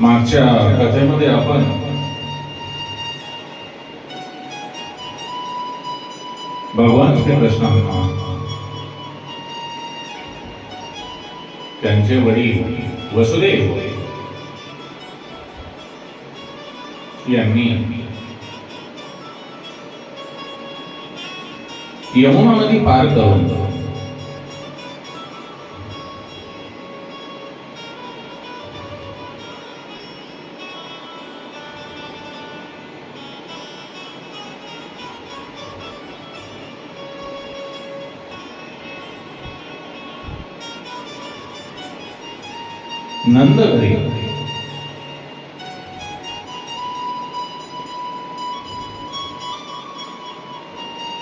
मागच्या कथेमध्ये आपण भगवान श्रीकृष्णांना त्यांचे वडील वसुदेव यांनी यमुना नदी पार करून नंद घरी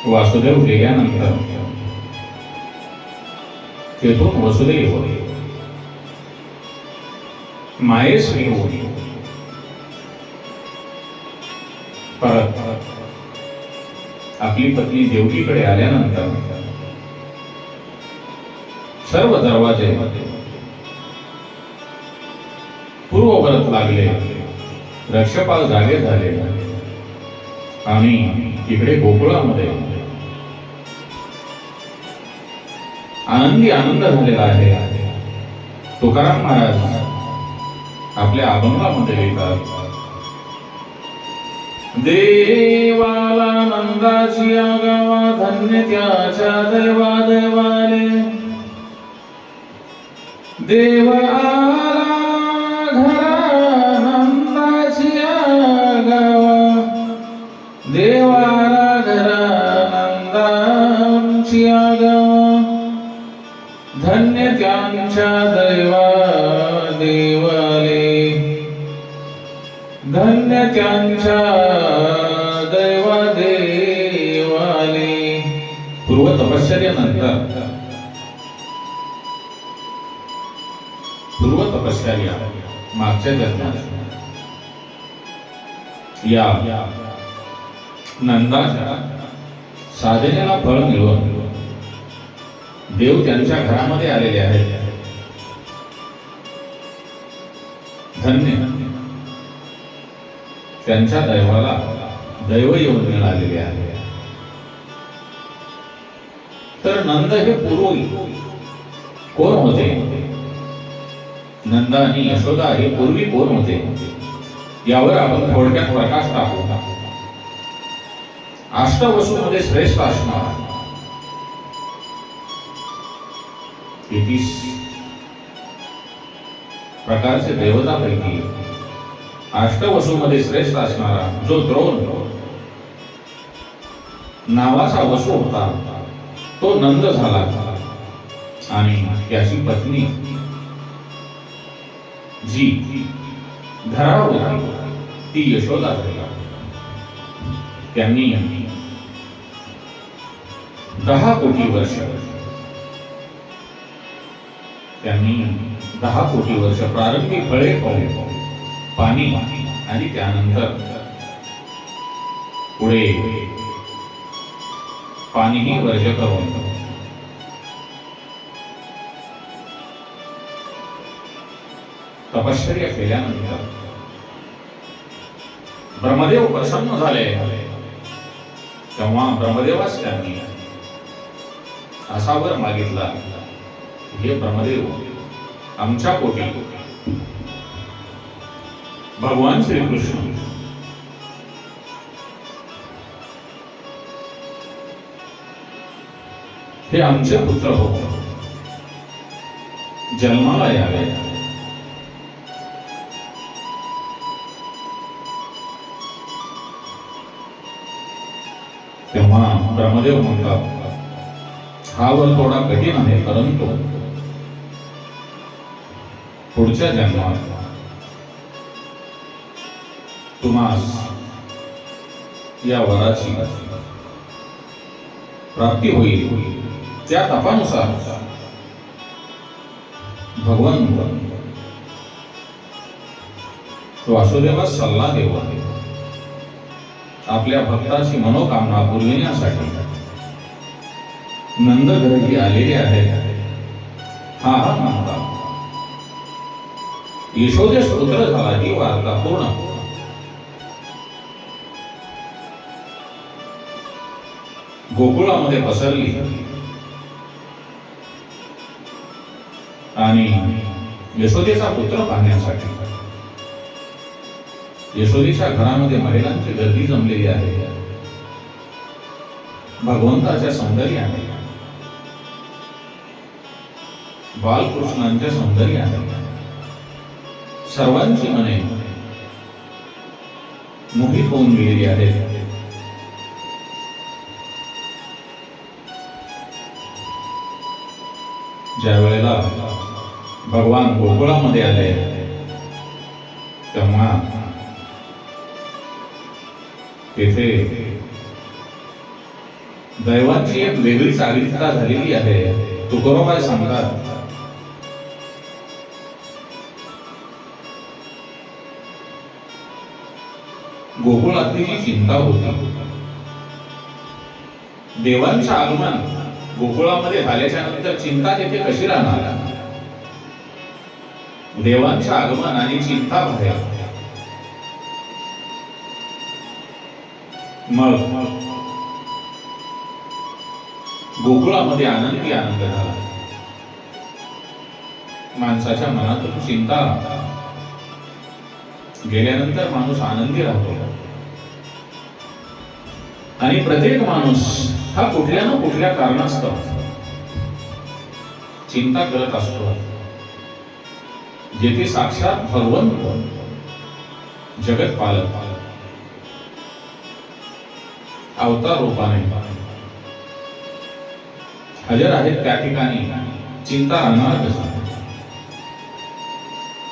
वासुदेव गेल्यानंतर तेथून वसुदेव मायेस घेऊन परत आपली पत्नी देवकीकडे आल्यानंतर सर्व दरवाजे पूर्ववरत लागले. रक्षपाल जागे झाले. आणि इकडे गोकुळामध्ये. आनंदी आनंद झालेला आहे. तुकाराम महाराज आपल्या अभंगामध्ये लिहितात. देवाला नंदाची आगावा धन्य त्याच्या देवा दैवाले देवा नंदाची आगावा धन्य त्यांच्या दैवा देवाले. धन्य त्यांच्या दैवा देवाले. पूर्व तपश्चर्यानंतर पूर्व तपश्चर्या मागच्या जन्मात. या नंदाच्या साधनेला फळ मिळवून देव त्यांच्या घरामध्ये आलेले आहेत. धन्य. त्यांच्या दैवाला दैव येऊन मिळालेले आहे. तर नंद हे पुरोई कोण होते? नंदा आणि यशोदा हे पूर्वी कोण होते? यावर आपण थोडक्यात प्रकाश टाकू. अष्टवसूमध्ये श्रेष्ठ असणार. तेहतीस प्रकारचे देवतापैकी अष्टवसूमध्ये श्रेष्ठ असणारा जो द्रोण नावाचा वसू होता तो नंद झाला. आणि त्याची पत्नी जी धराव होती ती यशोदा झाली. त्यांनी दहा कोटी वर्ष त्यांनी दहा कोटी वर्ष प्रारंभी फळे खाऊन पाणी आणि त्यानंतर पुढे पाणीही वर्ष करून. तपश्चर्या केल्यानंतर ब्रह्मदेव प्रसन्न झाले. तेव्हा ब्रह्मदेवास त्यांनी असा वर मागितला. हे ब्रह्मदेव आमच्या पोटी. भगवान श्रीकृष्ण हे आमचे पुत्र हो जन्माला यावे. तेव्हा ब्रह्मदेव म्हणतात हा वर थोडा कठीण आहे परंतु पुढच्या जन्मात तुम्हास या वराची प्राप्ती होईल. त्या तपानुसार भगवंत वासुदेवास सल्ला देव आहे. आपल्या भक्ताची मनोकामना पुरविण्यासाठी नंद घरी आलेले आहेत. हा हा म्हणता यशोदेश स्तोत्र झाला ही वार्ता पूर्ण. गोकुळामध्ये पसरली. आणि यशोदेचा पुत्र पाहण्यासाठी. यशोदेच्या घरामध्ये महिलांची गर्दी जमलेली आहे. भगवंताच्या सौंदर्याने. बालकृष्णांच्या सौंदर्याने. सर्वांची मने मोहित होऊन गेलेली आहेत. ज्या वेळेला भगवान गोकुळामध्ये आले तेव्हा तेथे दैवाची एक वेगळी चागरिकता झालेली आहे. तुकोबाई सांगतात गोकुळातली जी चिंता होती. देवांचं आगमन गोकुळामध्ये झाल्याच्यानंतर चिंता तेथे कशी राहणार? देवांचं आगमन आणि चिंता भया. मग गोकुळामध्ये आनंदी आनंद झाला. माणसाच्या मनातून चिंता गेल्यानंतर माणूस आनंदी राहतो. आणि प्रत्येक माणूस हा कुठल्या ना कुठल्या कारणास्तव चिंता करत असतो. जेथे साक्षात भगवंत जगत पालक. अवतार रूपाने. हजर आहेत त्या ठिकाणी. चिंता राहणार कसा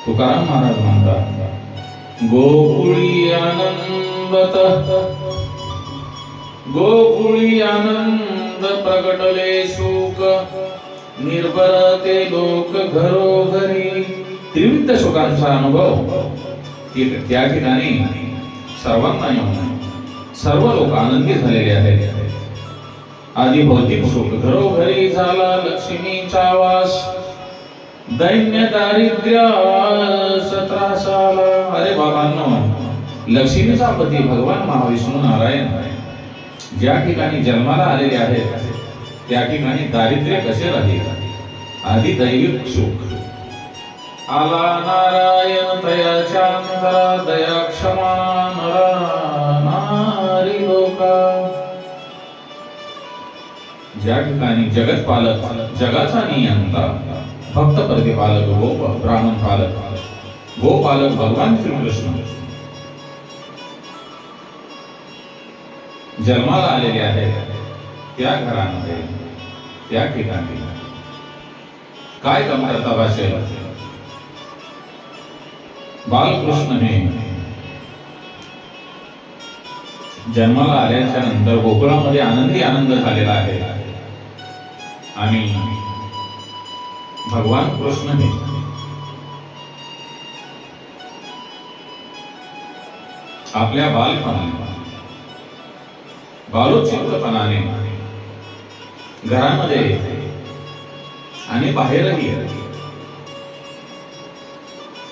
तुकाराम महाराज म्हणतात गोकुळी आनंद गोकुळी आनंद प्रगटले शोक. निर्भर ते लोक घरोघरी. त्रिविध शोकांचा अनुभव. त्या ठिकाणी सर्वांना येऊन सर्व लोक आनंदी झालेले आहेत. आधी भौतिक सुख घरोघरी झाला लक्ष्मीचा वास. दैन्य दारिद्र्य सत्रासाला अरे बाबांनो लक्ष्मीचा पती भगवान महाविष्णू नारायण. आहे ज्या ठिकाणी जन्माला आलेले आहेत त्या ठिकाणी दारिद्र्य कसे राहील? आधी दैविक सुख. आला नारायण तयाच्या अंतरा दया क्षमा नरा नारी लोका. ज्या ठिकाणी जगत पालक जगाचा नियंता भक्त प्रतिपालक गो ब्राह्मण पालक गोपालक भगवान श्रीकृष्ण जन्माला आलेले आहेत त्या घरामध्ये त्या ठिकाणी. काय कमतरता भाषेल बालकृष्ण हे जन्माला आल्याच्यानंतर गोकुळामध्ये आनंदी आनंद झालेला आहे. आणि भगवान कृष्णने आपल्या बालपणाला बालोचित्रपणाने घरामध्ये आणि बाहेरही.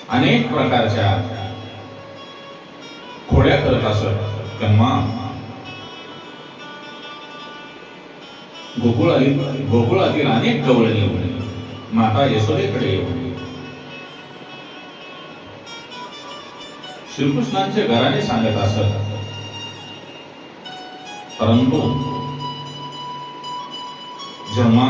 अनेक प्रकारच्या खोड्या करत असत. तेव्हा गोकुळातील गोकुळातील अनेक गवळणी येऊन माता यशोदेकडे येऊन श्रीकृष्णांचे घराने सांगत असत परंतु जेव्हा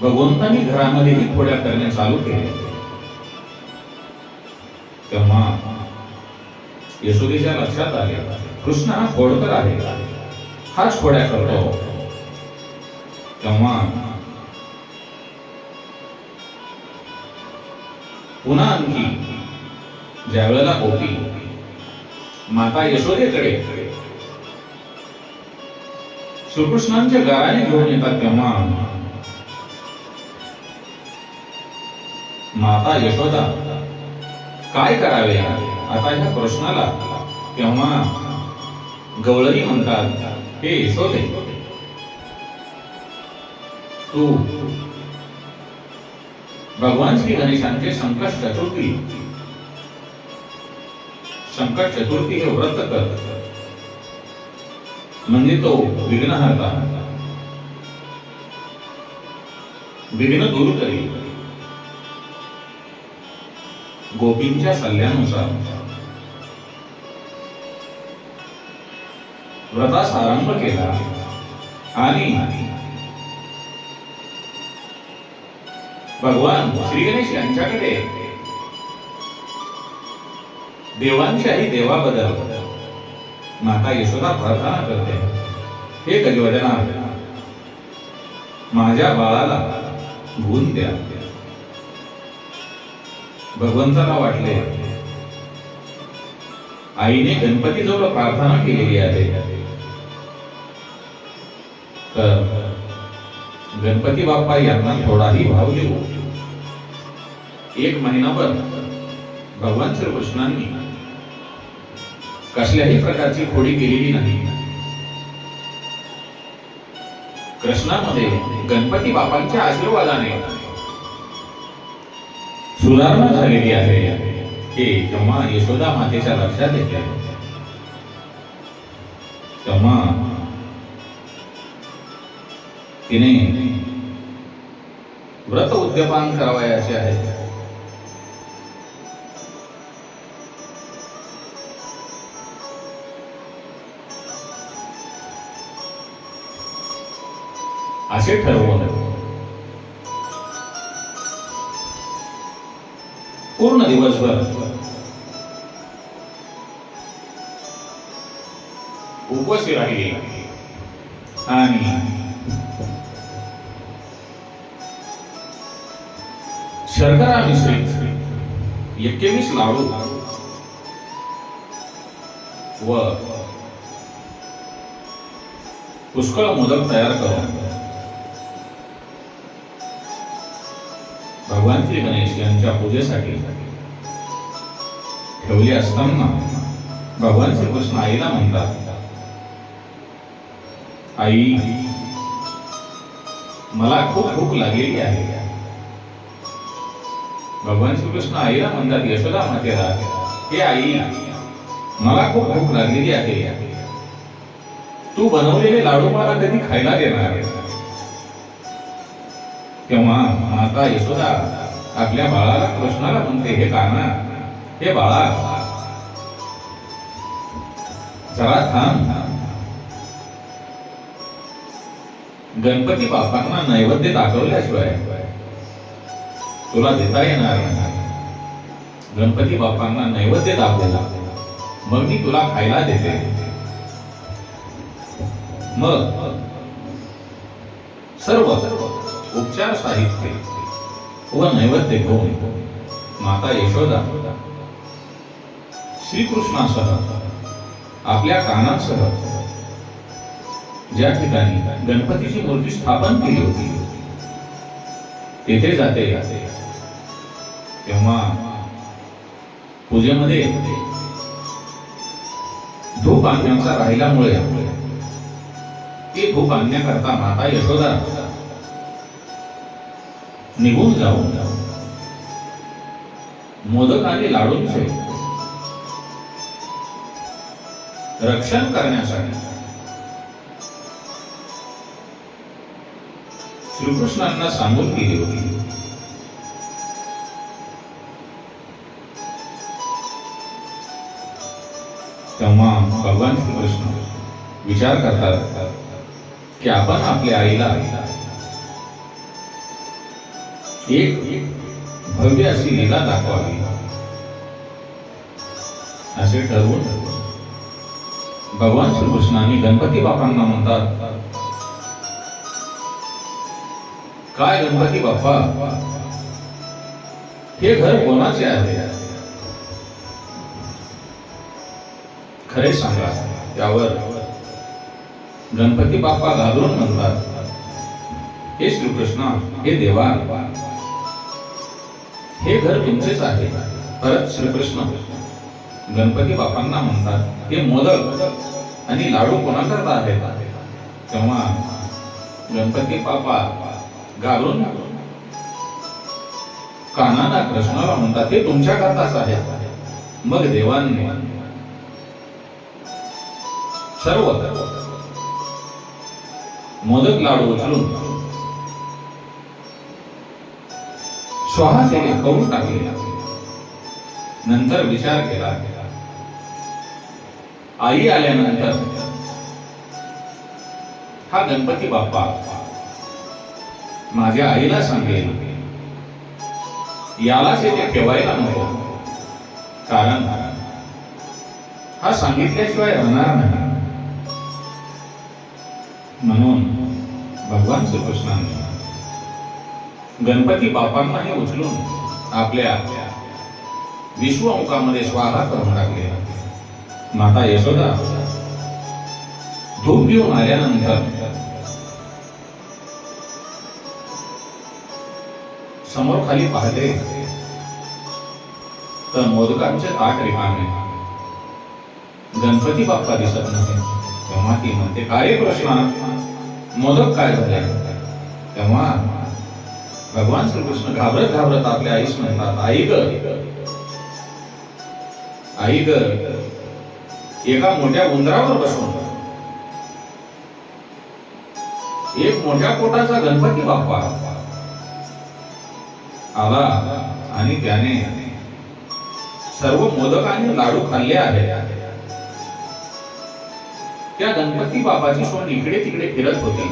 भगवंतांनी घरामध्येही खोड्या करणे चालू केले तेव्हा यशोदेच्या लक्षात आले कृष्ण हा खोडकर आहे. हाच खोड्या करतो. तेव्हा पुन्हा आणखी ज्या वेळेला होती माता यशोदेकडे. श्रीकृष्णांच्या गाराने घेऊन येतात तेव्हा माता यशोदा काय करावे? आता ह्या कृष्णाला तेव्हा गवळणी म्हणतात हे यशोदे तू भगवान श्री गणेशांचे संकट चतुर्थी संकट चतुर्थी हे व्रत करत म्हणजे तो विघ्नहर्ता विघ्न दूर करी. गोपींच्या सल्ल्यानुसार. व्रतास आरंभ केला. आणि भगवान श्री गणेश यांच्याकडे देवांच्याही देवाबद्दल माता यशोदा प्रार्थना करते. हे गजवजना माझ्या बाळाला गुण द्या. भगवंताला वाटले. आईने गणपतीजवळ प्रार्थना केलेली आहे. तर गणपती बाप्पा यांना थोडाही भाव देऊ. एक महिनाभर भगवान श्रीकृष्णांनी कसल्याही प्रकारची खोडी केलेली नाही. कृष्णामध्ये गणपती बापांच्या आशीर्वादाने सुधारणा झालेली आहे. हे तेव्हा यशोदा मातेच्या लक्षात येते. तेव्हा तिने व्रत उद्यपान करावयाचे आहे. असे ठरवून पूर्ण दिवसभर. उपवासी राहिली. आणि शर्करा मिश्रित एक्केवीस लाडू व पुष्कळ मोदक तयार करून भगवान श्री गणेश यांच्या पूजेसाठी ठेवले असताना भगवान श्रीकृष्ण आईला म्हणतात आई मला खूप भूक लागलेली आहे. भगवान श्रीकृष्ण आईला म्हणतात यशोदा मातेला हे आई मला खूप भूक लागलेली आहे. तू बनवलेले लाडू मला कधी खायला देणार? तेव्हा माता यशोदा आपल्या बाळाला कृष्णाला म्हणते हे काना हे बाळा जरा थांब. गणपती बापांना नैवेद्य दाखवल्याशिवाय तुला देता येणार गणपती बापांना नैवेद्य दाखवला मग मी तुला खायला देते. मग सर्व उपचार साहित्य. व नैवेद्य घेऊन माता यशोदा श्रीकृष्णासह आपल्या कानासह ज्या ठिकाणी गणपतीची मूर्ती स्थापन केली होती तेथे जाते. तेव्हा पूजेमध्ये धूप आणण्याचा राहिल्यामुळे ते धूप आणण्याकरता माता यशोदा निघून जाऊन मोदक आणि लाडूंचे रक्षण करण्यासाठी. श्रीकृष्णांना सांगून गेली होती. तेव्हा भगवान श्रीकृष्ण विचार करतात की आपण आपल्या आईला एक भव्य अशी लीला दाखवावी. असे ठरवून भगवान श्रीकृष्णाने गणपती बापांना म्हणतात काय गणपती बाप्पा? हे घर कोणाचे आहे? खरे सांगा त्यावर गणपती बाप्पा घालून म्हणतात हे श्रीकृष्ण हे देवा हे घर तुमचेच आहे. परत श्रीकृष्ण. गणपती बापांना म्हणतात हे मोदक आणि लाडू कोणाकरता आहेत? तेव्हा गणपती बापा घालून कानाना कृष्णाला म्हणतात हे तुमच्या करताच आहे. मग देवांनी सर्व मोदक लाडू उचलून श्वासाने त्याने खाऊन टाकले नंतर विचार केला. आई आल्यानंतर हा गणपती बाप्पा माझ्या आईला सांगेल यालाच येथे ठेवायला नको. कारण हा सांगितल्याशिवाय राहणार नाही. म्हणून भगवान श्रीकृष्णाने गणपती बापांनाही उचलून आपल्या विश्वमुखामध्ये स्वाहा करून टाकले. माता यशोदा धूप घेऊन आल्यानंतर समोर खाली पाहते तर मोदकांचे ताट रिकामे. गणपती बाप्पा दिसत नाही तेव्हा ती म्हणते काय प्रश्न मोदक काय झाले? तेव्हा भगवान श्रीकृष्ण घाबरत घाबरत आपल्या आईस म्हणतात आई ग आई ग एका मोठ्या उंदरावर बसून एक मोठ्या पोटाचा गणपती बाप्पा. आला आणि त्याने सर्व मोदक आणि लाडू खाल्ले आहे त्या गणपती बाबाची सोन इकडे तिकडे फिरत होती.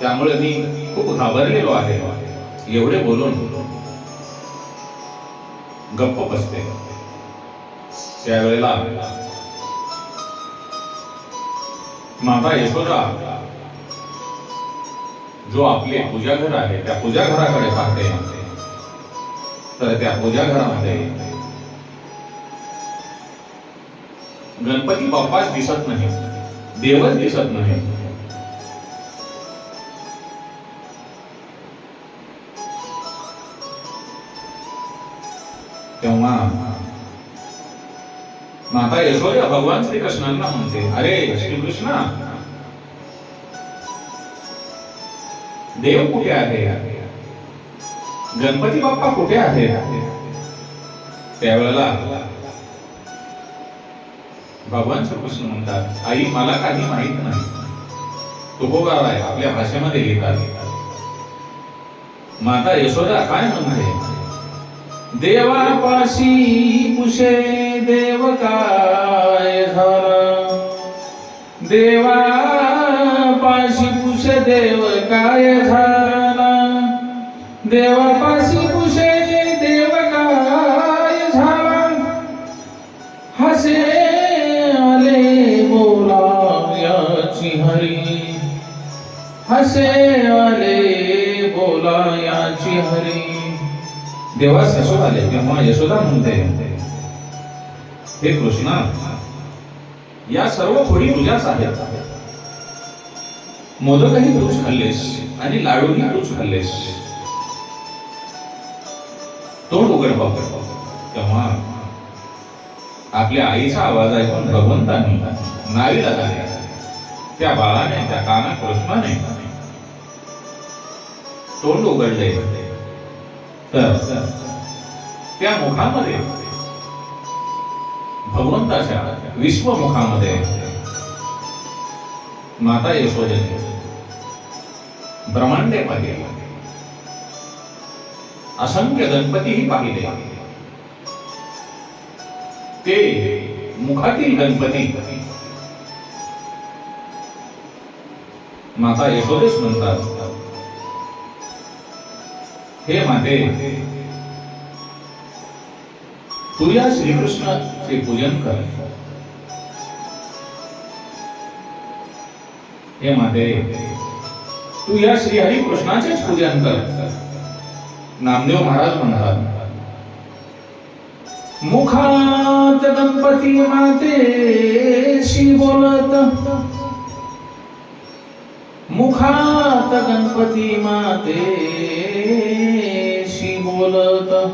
त्यामुळे मी खूप घाबरलेलो आहे. एवढे बोलून गप्प बसते. त्यावेळेला माता यशोदा जो आपले पूजा घर आहे त्या पूजा घराकडे पाहते. तर त्या पूजा घरामध्ये गणपती बाप्पाच दिसत नाही देवच दिसत नाही. आता यशोदा भगवान श्री कृष्णांना म्हणते? अरे श्री कृष्ण देव कुठे आहे? गणपती बाप्पा कुठे आहे? त्यावेळेला भगवान श्रीकृष्ण म्हणतात आई मला काही माहीत नाही. तुकोबार आहे आपल्या भाषेमध्ये लिहितात माता यशोदा काय म्हणते देवापाशी पुषे देव काय झाला देवापाशी पुषे देव काय झाला देवापाशी तेव्हाच यशोदा आले तेव्हा यशोदा म्हणते हे कृष्णा या सर्व खोडी तुझ्याच आहेत. मोदकही तूच खाल्लेस आणि लाडूही तूच खाल्लेस. तोंड उघड बाप तेव्हा आपल्या आईचा आवाज ऐकून भगवंतांनी नावीला झाले त्या बाळाने त्या काना कृष्णाने तोंड उघडले. तर त्या मुखामध्ये भगवंताच्या विश्वमुखामध्ये माता यशोदेने ब्रह्मांडे पाहिले. असंख्य गणपतीही पाहिले. ते मुखातील गणपती. माता यशोदेश म्हणतात हे माते तू या श्रीकृष्णाचे पूजन कर. हे माते तू या श्री हरिकृष्णाचेच पूजन कर. नामदेव महाराज म्हणतात मुखात गणपती मातेशी बोलत मुखात गणपती मातेशी बोलत.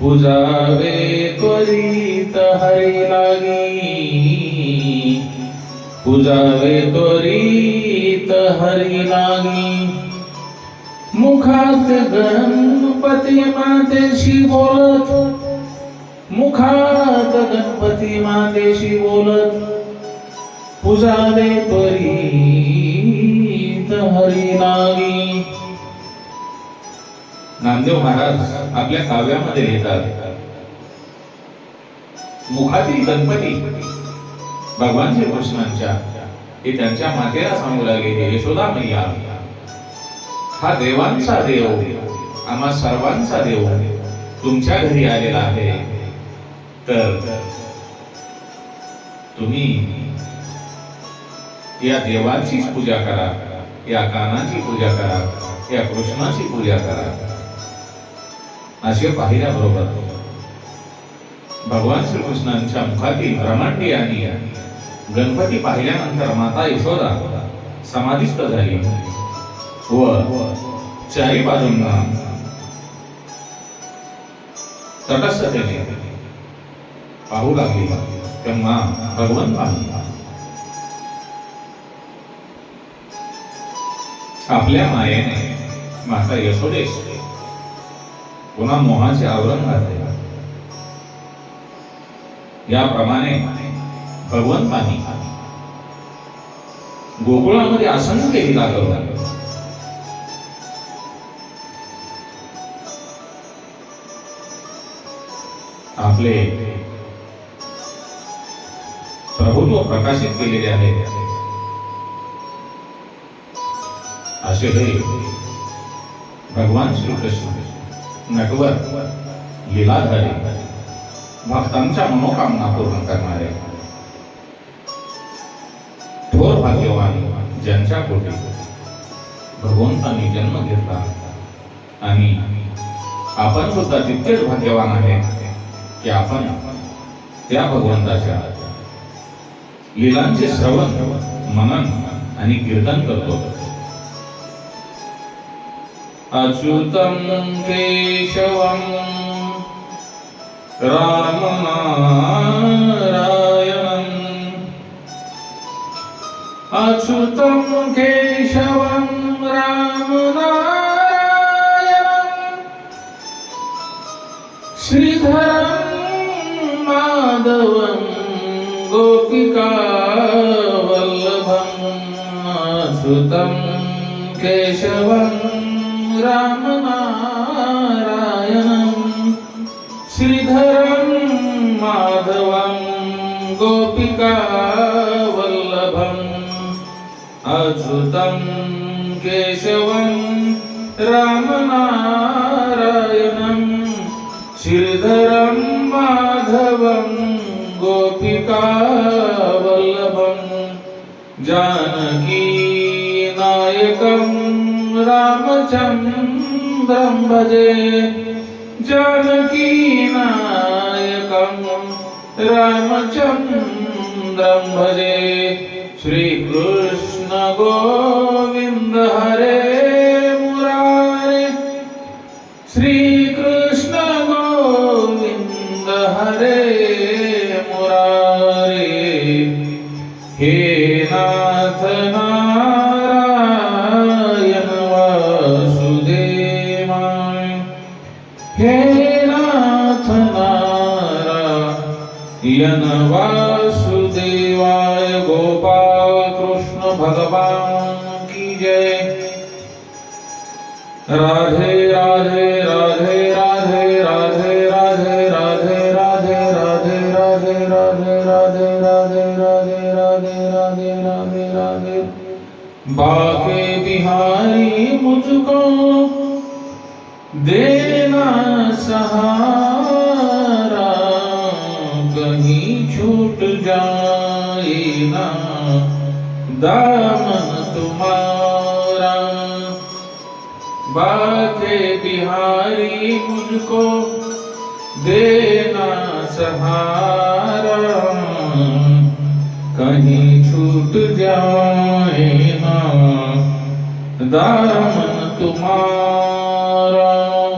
पूजावे त्वरित हरी लागी. पूजावे त्वरित हरी लागी. मुखात गणपती मातेशी बोलत. मुखात गणपती मातेशी बोलत. पुजावे परी हरी नागी नामदेव महाराज आपल्या काव्यामध्ये लिहितात. मुखातील गणपती भगवान श्री कृष्णांच्या हे त्यांच्या मातेला सांगू लागले यशोदा मैया हा देवांचा देव आम्हा सर्वांचा देव तुमच्या घरी आलेला आहे. तर तुम्ही या देवाचीच पूजा करा. या कानाची पूजा करा या कृष्णाची पूजा करा. असे पाहिल्याबरोबर भगवान श्रीकृष्णांच्या मुखातील ब्रह्मांडी आणि गणपती पाहिल्यानंतर माता यशोदा समाधिस्थ झाली. व चारी बाजूंना तटस्थतेने पाहू लागली. तेव्हा भगवंत पाहिला आपल्या मायेने माता यशोदेश पुन्हा मोहाचे आवरण घातले. याप्रमाणे भगवंतांनी गोकुळामध्ये आसन केली करू आपले प्रभुत्व प्रकाशित केलेले आहे. असे हे भगवान श्रीकृष्ण नटवर लीलाधारी भक्तांच्या मनोकामना पूर्ण करणारे. थोर भाग्यवान ज्यांच्या पोटी भगवंतांनी जन्म घेतला. आणि आपण सुद्धा तितकेच भाग्यवान आहे की आपण त्या भगवंताच्या लीलांचे श्रवण मनन आणि कीर्तन करतो. अच्युतं केशवं रामनारायणम्। अच्युतं केशवं रामनारायणम्। श्रीधरं माधवं गोपिकावल्लभम्। अच्युतं केशवम्। राम रामनारायणम् श्रीधरं माधवं गोपिका वल्लभम् अच्युतं केशवं रामनारायणं श्रीधरं माधवं गोपिका वल्लभं जानकी नायकम् रामचन्द्रं भजे जानकीनायकं रामचन्द्रं भजे श्रीकृष्णगो राधे राधे राधे राधे राधे राधे राधे राधे राधे राधे राधे राधे राधे राधे राधे राधे राधे राधे बाके बिहारी मुझको देना सहारा कहीं छूट जाए ना दामन तुम्हारा बाके बिहारी मुझको देना सहारा। कहीं छूट जाए ना दामन तुम्हारा।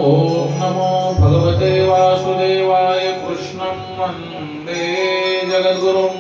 ओम नमो भगवते वासुदेवाय कृष्णं वन्दे जगद्गुरुं